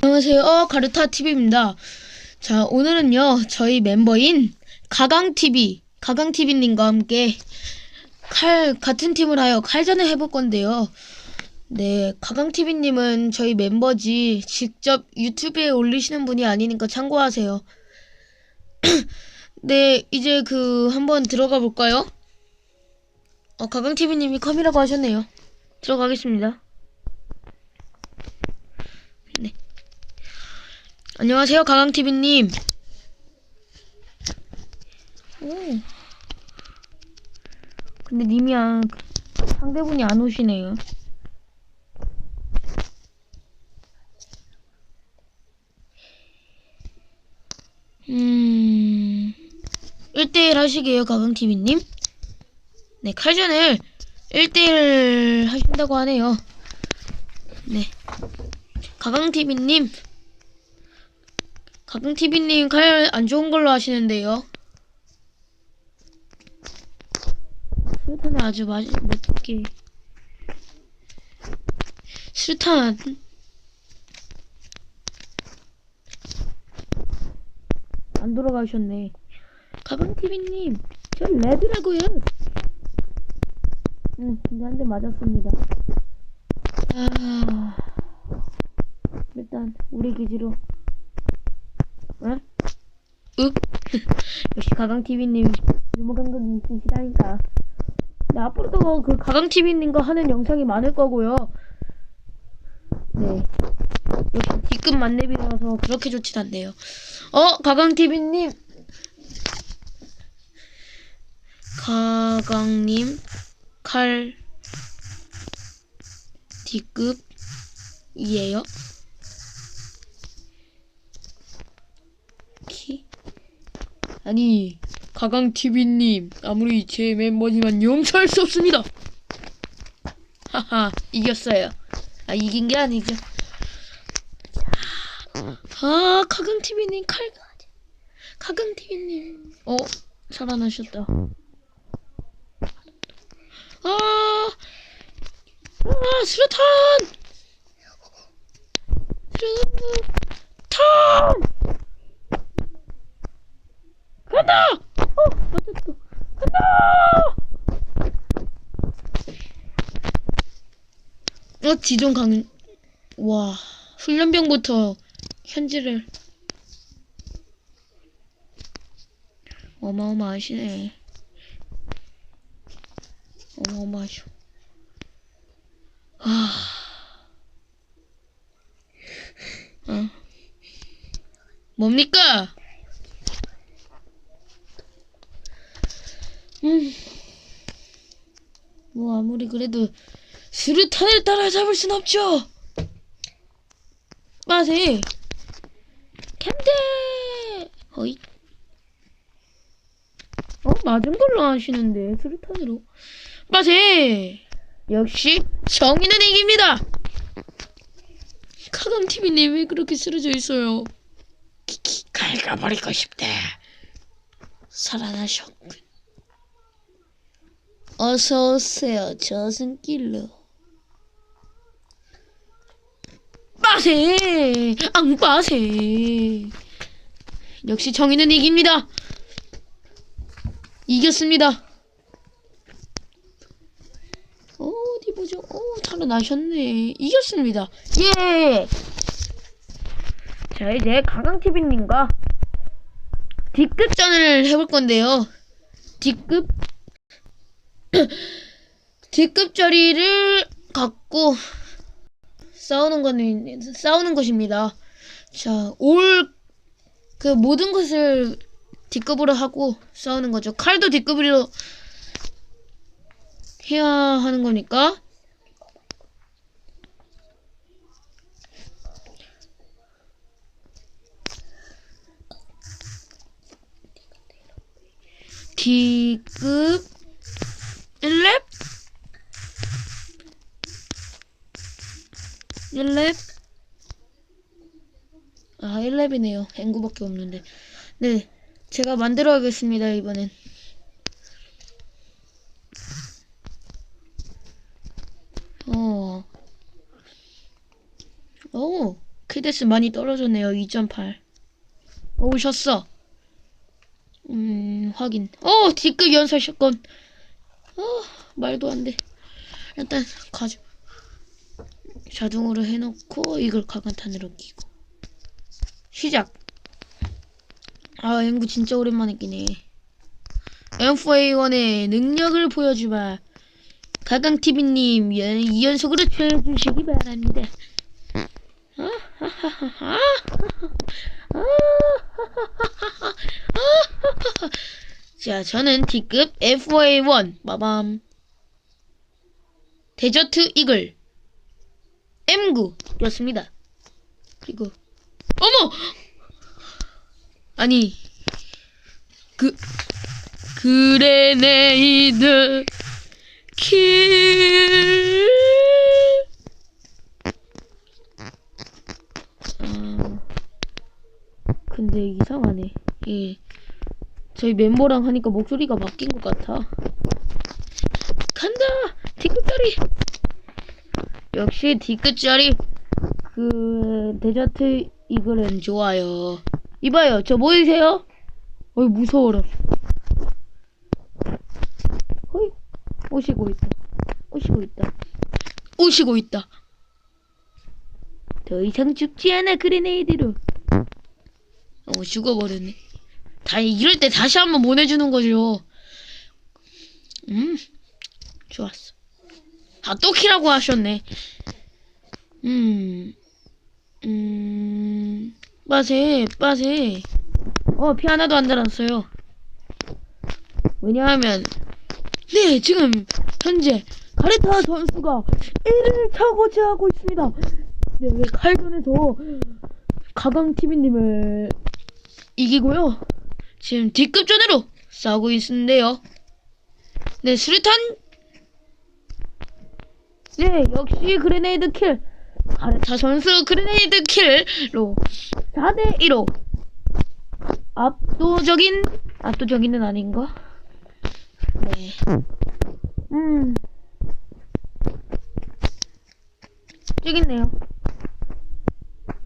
안녕하세요. 가르타 TV입니다. 자, 오늘은요, 저희 멤버인 가강 TV, 가강 TV님과 함께 칼, 같은 팀을 하여 칼전을 해볼 건데요. 네, 가강 TV님은 저희 멤버지 직접 유튜브에 올리시는 분이 아니니까 참고하세요. 네, 이제 그 한번 들어가 볼까요? 어, 가강 TV님이 컴이라고 하셨네요. 들어가겠습니다. 안녕하세요, 가강TV님. 오. 근데 님이 안, 상대분이 안 오시네요. 음, 1대1 하시게요, 가강TV님? 네, 칼전을 1대1 하신다고 하네요. 네. 가강TV님, 가끔TV님 칼 안 좋은 걸로 하시는데요. 수류탄을 아주 맛이 못게 수류탄 안 돌아가셨네. 가방TV님, 저 레드라고요. 응, 근데 한 대 맞았습니다. 아, 일단 우리 기지로 응? 윽? 역시 가강TV님 유머 감각이 있으시다니까. 네, 앞으로도 그 가강TV님과 하는 영상이 많을 거고요. 네. 역시 D급 만렙이라서 그렇게 좋진 않네요. 어, 가강TV님. 가강님, 칼, D급이에요. 키? 아니 가강TV님 아무리 제 멤버지만 용서할 수 없습니다. 하하 이겼어요. 아 이긴 게 아니죠. 아 가강TV님 칼 가강TV님 어 살아나셨다. 아, 아 수류탄! 수류탄 간다! 어, 맞았어. 간다! 어, 지존 강, 와, 훈련병부터 현질을. 어마어마하시네. 어마어마하셔. 아. 어. 뭡니까? 음. 뭐 아무리 그래도 수류탄을 따라잡을 순 없죠. 빠세. 캠데. 어이. 어 맞은 걸로 하시는데 수류탄으로. 빠세. 역시 정의는 이깁니다. 카감 TV님 왜 그렇게 쓰러져 있어요? 키키 갉아버리고 싶다. 살아나셨군. 어서 오세요. 저승길로. 빠세! 앙 빠세! 역시 정의는 이깁니다. 이겼습니다. 어디 보죠? 오, 살아나셨네. 이겼습니다. 예! 자, 이제 가강TV님과 D급전을 해볼 건데요. D급 D급 자리를 갖고 싸우는 거는 싸우는 것입니다. 자, 올 그 모든 것을 D급으로 하고 싸우는 거죠. 칼도 D급으로 해야 하는 거니까. D급 1렙? 아, 1렙이네요. 앵구밖에 없는데. 네, 제가 만들어야겠습니다, 이번엔. 어. 오. 크데스 많이 떨어졌네요. 2.8. 오셨어. 음, 확인. 어, D급 연설 샷건. 어, 말도 안 돼. 일단, 가져. 자동으로 해놓고, 이걸 가간탄으로 끼고. 시작. 아, 앵구 진짜 오랜만에 끼네. M4A1의 능력을 보여주마. 가강TV님, 이 연속으로 쳐주시기 바랍니다. 자, 저는 D급 F4A1 마밤 데저트 이글 M9였습니다. 그리고 어머! 아니 그 그레네이드 킬 아, 근데 이상하네. 예. 저희 멤버랑 하니까 목소리가 바뀐 것 같아. 간다! D급짜리! 역시 D급짜리 그 데저트 이글은 좋아요. 이봐요, 저 보이세요? 어이 무서워라. 어이 오시고 있다. 오시고 있다. 오시고 있다. 더 이상 죽지 않아 그레네이드로. 어 죽어버렸네. 다 이럴 때 다시 한번 보내주는 거죠. 음, 좋았어. 아, 또 키라고 하셨네. 음, 음, 빠세, 빠세. 어, 피 하나도 안 달았어요. 왜냐하면, 네, 지금, 현재, 가레타 선수가 1위를 차고지 하고 있습니다. 네, 칼전에서 가강TV님을 이기고요. 지금 D급전으로 싸우고 있는데요. 네, 수류탄. 네, 역시 그레네이드 킬. 가르타 선수 그레네이드 킬로 4대 1로 압도적인 압도적인은 아닌가? 네. 음. 저기 있네요.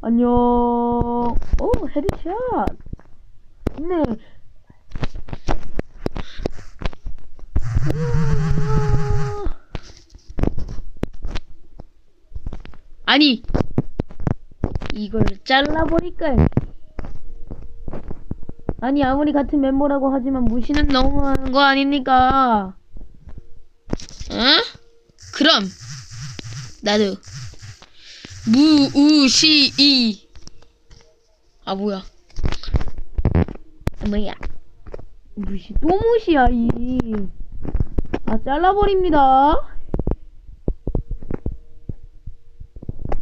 안녕. 오, 헤드샷. 네. 아. 아니 이걸 잘라버릴까 아니 아무리 같은 멤버라고 하지만 무시는 너무하는 거 아닙니까? 응? 그럼 나도 무우시이. 아 뭐야? 아, 뭐야? 무시 또 무시야 이아 잘라버립니다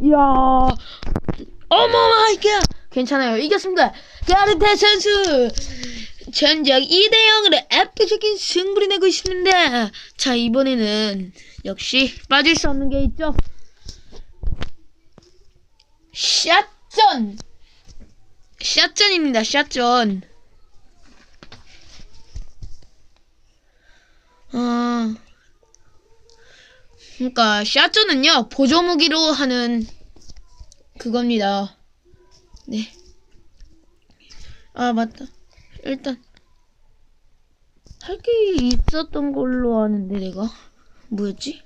이야. 어머 마이 갓 괜찮아요. 이겼습니다. 가르테 선수. 전적 2대 0으로 압도적인 승부를 내고 있습니다. 자 이번에는 역시 빠질 수 없는 게 있죠. 샷전. 샷전입니다. 샷전. 어 그러니까 샷전은요 보조 무기로 하는 그겁니다. 네. 아 맞다. 일단 할 게 있었던 걸로 아는데 내가 뭐였지?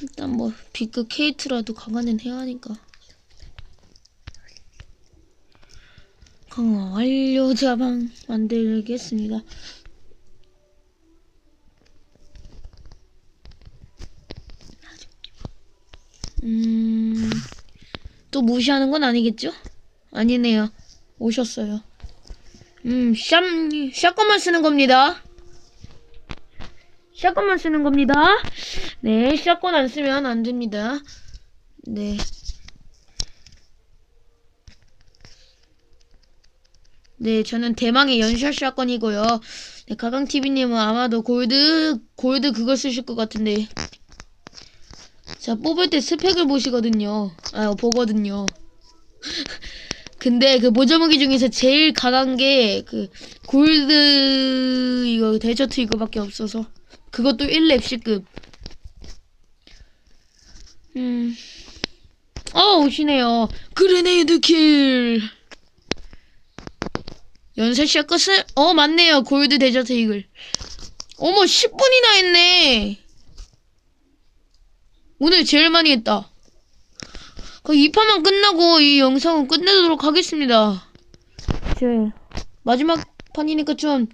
일단 뭐 B급 케이트라도 강화는 해야 하니까. 강화 완료 자방 만들겠습니다. 음, 또 무시하는 건 아니겠죠? 아니네요. 오셨어요. 음, 샷, 샷건만 쓰는 겁니다. 샷건만 쓰는 겁니다. 네, 샷건 안 쓰면 안 됩니다. 네. 네, 저는 대망의 연샷 샷건이고요. 네, 가강TV님은 아마도 골드, 골드 그걸 쓰실 것 같은데. 자, 뽑을 때 스펙을 보시거든요. 아, 보거든요. 근데 그 모자무기 중에서 제일 강한 게 그 골드 이거 데저트 이거밖에 없어서 그것도 1렙 10급. 음. 어, 오시네요. 그레네이드 킬. 연쇄 시작 끝을, 어, 맞네요. 골드 데저트 이글. 어머, 10분이나 했네. 오늘 제일 많이 했다. 그 2파만 끝나고 이 영상은 끝내도록 하겠습니다. 제 마지막 판이니까 좀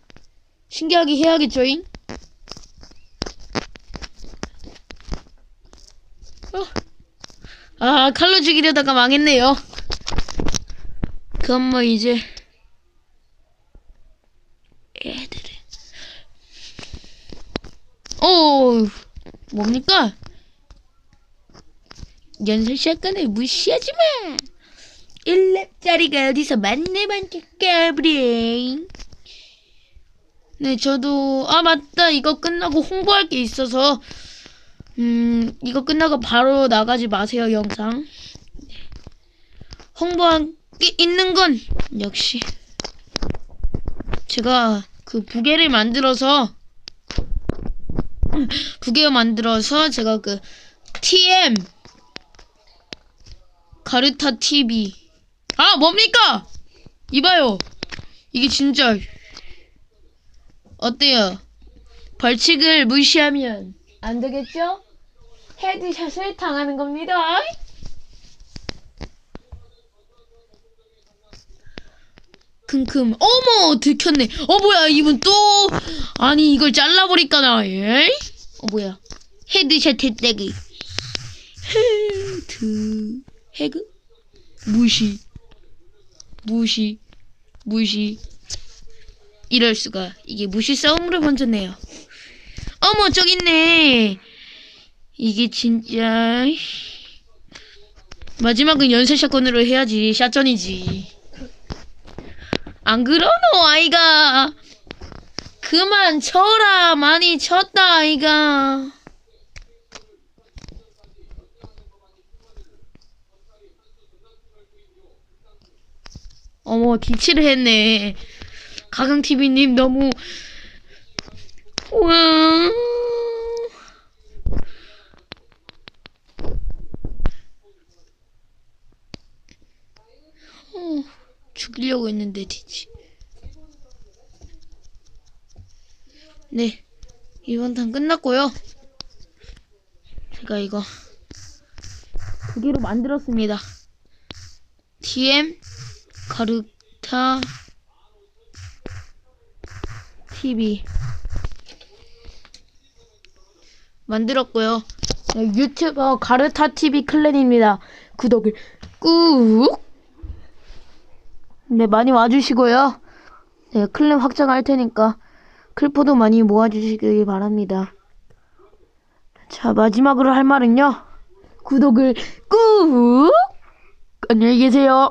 신기하게 해야겠죠잉? 어. 아, 칼로 죽이려다가 망했네요. 그럼 뭐 이제 애들을 오 뭡니까? 연설 시간을 무시하지 마. 1렙짜리가 어디서 만네만 깨버려. 네, 저도 아 맞다. 이거 끝나고 홍보할 게 있어서 음, 이거 끝나고 바로 나가지 마세요, 영상. 네. 홍보한 게 있는 건 역시 제가 그 부계를 만들어서 부계 만들어서 제가 그 TM 가르타 TV 아 뭡니까? 이봐요 이게 진짜 어때요? 벌칙을 무시하면 안 되겠죠? 헤드샷을 당하는 겁니다. 큼큼 어머 들켰네. 어 뭐야 이분 또 아니 이걸 잘라버릴까나 예? 어 뭐야 헤드샷 했대기 헤드 헤그? 무시. 무시. 무시. 이럴 수가. 이게 무시 싸움으로 번졌네요. 어머 저기 있네. 이게 진짜 마지막은 연쇄 샷건으로 해야지. 샷전이지. 안 그러노 아이가? 그만 쳐라. 많이 쳤다 아이가 어머 뒤치를 했네 가강TV님 너무 와 어, 죽이려고 했는데 뒤지. 네, 이번 탄 끝났고요. 제가 이거 두 개로 만들었습니다. TM 가르타 TV 만들었고요. 네, 유튜버 가르타 TV 클랜입니다. 구독을 꾹 네, 많이 와주시고요. 네, 클랜 확장할 테니까 클포도 많이 모아주시기 바랍니다. 자, 마지막으로 할 말은요. 구독을 꾹! 안녕히 계세요.